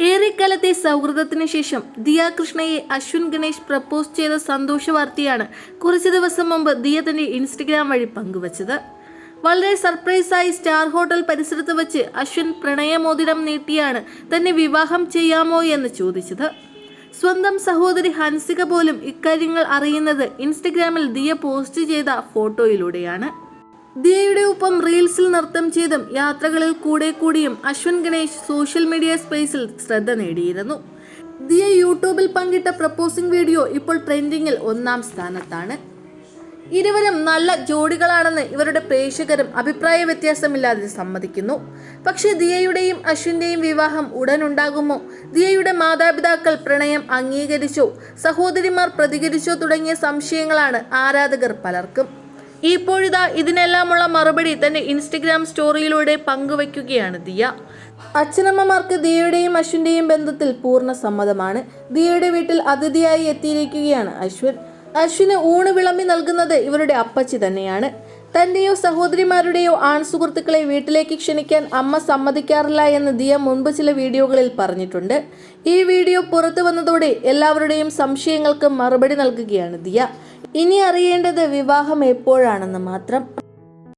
ഏറെക്കാലത്തെ സൗഹൃദത്തിന് ശേഷം ദിയ കൃഷ്ണയെ അശ്വിൻ ഗണേഷ് പ്രപ്പോസ് ചെയ്ത സന്തോഷ വാർത്തയാണ് കുറച്ച് ദിവസം മുമ്പ് ദിയ തന്റെ ഇൻസ്റ്റഗ്രാം വഴി പങ്കുവച്ചത്. വളരെ സർപ്രൈസായി സ്റ്റാർ ഹോട്ടൽ പരിസരത്ത് വെച്ച് അശ്വിൻ പ്രണയമോതിരം നീട്ടിയാണ് തന്നെ വിവാഹം ചെയ്യാമോ എന്ന് ചോദിച്ചത്. സ്വന്തം സഹോദരി ഹൻസിക പോലും ഇക്കാര്യങ്ങൾ അറിയുന്നത് ഇൻസ്റ്റഗ്രാമിൽ ദിയ പോസ്റ്റ് ചെയ്ത ഫോട്ടോയിലൂടെയാണ്. ദിയയുടെ ഒപ്പം റീൽസിൽ നൃത്തം ചെയ്തും യാത്രകളിൽ കൂടെ കൂടിയും അശ്വിൻ ഗണേഷ് സോഷ്യൽ മീഡിയ സ്പേസിൽ ശ്രദ്ധ നേടിയിരുന്നു. ദിയ യൂട്യൂബിൽ പങ്കിട്ട പ്രപ്പോസിംഗ് വീഡിയോ ഇപ്പോൾ ട്രെൻഡിങ്ങിൽ ഒന്നാം സ്ഥാനത്താണ്. ഇരുവരും നല്ല ജോഡികളാണെന്ന് ഇവരുടെ പ്രേക്ഷകരും അഭിപ്രായ വ്യത്യാസമില്ലാതെ സമ്മതിക്കുന്നു. പക്ഷേ ദിയയുടെയും അശ്വിന്റെയും വിവാഹം ഉടൻ ഉണ്ടാകുമോ ദിയയുടെ മാതാപിതാക്കൾ പ്രണയം അംഗീകരിച്ചോ? സഹോദരിമാർ പ്രതികരിച്ചോ തുടങ്ങിയ സംശയങ്ങളാണ് ആരാധകർ പലർക്കും. ഇപ്പോഴിതാ ഇതിനെല്ലാമുള്ള മറുപടി തന്റെ ഇൻസ്റ്റഗ്രാം സ്റ്റോറിയിലൂടെ പങ്കുവയ്ക്കുകയാണ് ദിയ. അച്ഛനമ്മമാർക്ക് ദിയയുടെയും അശ്വിന്റെയും ബന്ധത്തിൽ പൂർണ സമ്മതമാണ്. ദിയയുടെ വീട്ടിൽ അതിഥിയായി എത്തിയിരിക്കുകയാണ് അശ്വിൻ. അശ്വിന് ഊണ് വിളമ്പി നൽകുന്നത് ഇവരുടെ അപ്പച്ചി തന്നെയാണ്. തന്റെയോ സഹോദരിമാരുടെയോ ആൺ സുഹൃത്തുക്കളെ വീട്ടിലേക്ക് ക്ഷണിക്കാൻ അമ്മ സമ്മതിക്കാറില്ല എന്ന് ദിയ മുൻപ് ചില വീഡിയോകളിൽ പറഞ്ഞിട്ടുണ്ട്. ഈ വീഡിയോ പുറത്തു വന്നതോടെ എല്ലാവരുടെയും സംശയങ്ങൾക്ക് മറുപടി നൽകുകയാണ് ദിയ. ഇനി അറിയേണ്ടത് വിവാഹം എപ്പോഴാണെന്ന് മാത്രം